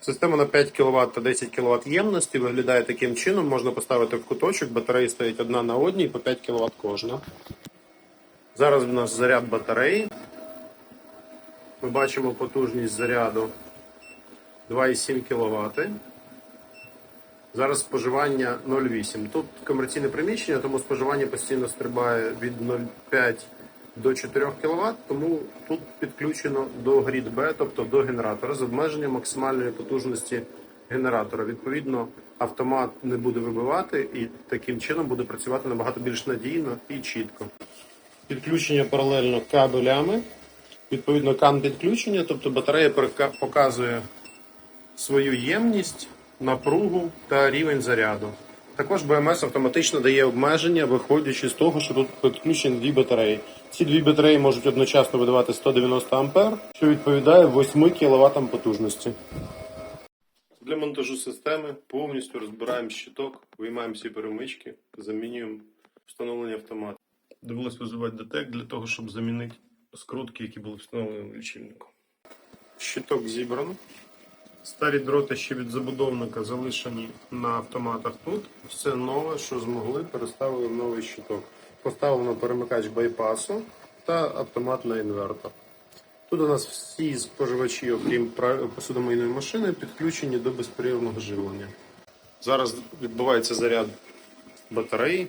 Система на 5 кВт та 10 кВт ємності виглядає таким чином. Можна поставити в куточок, батареї стоять одна на одній по 5 кВт кожна. Зараз в нас заряд батареї. Ми бачимо потужність заряду 2,7 кВт. Зараз споживання 0,8. Тут комерційне приміщення, тому споживання постійно стрибає від 0,5 до 4 кВт, тому тут підключено до грід Б, тобто до генератора з обмеженням максимальної потужності генератора. Відповідно, автомат не буде вибивати і таким чином буде працювати набагато більш надійно і чітко. Підключення паралельно кабелями. Відповідно, кан підключення, тобто батарея показує свою ємність, напругу та рівень заряду. Також BMS автоматично дає обмеження, виходячи з того, що тут підключені дві батареї. Ці дві батареї можуть одночасно видавати 190 А, що відповідає 8 кВт потужності. Для монтажу системи повністю розбираємо щиток, виймаємо всі перемички, замінюємо встановлення автомату. Довелось визивати ДТЕК для того, щоб замінити скрутки, які були встановлені в лічильнику. Щиток зібрано. Старі дроти ще від забудовника залишені на автоматах тут. Все нове, що змогли, переставили новий щиток. Поставлено перемикач байпасу та автомат на інвертор. Тут у нас всі споживачі, окрім посудомийної машини, підключені до безперервного живлення. Зараз відбувається заряд батареї.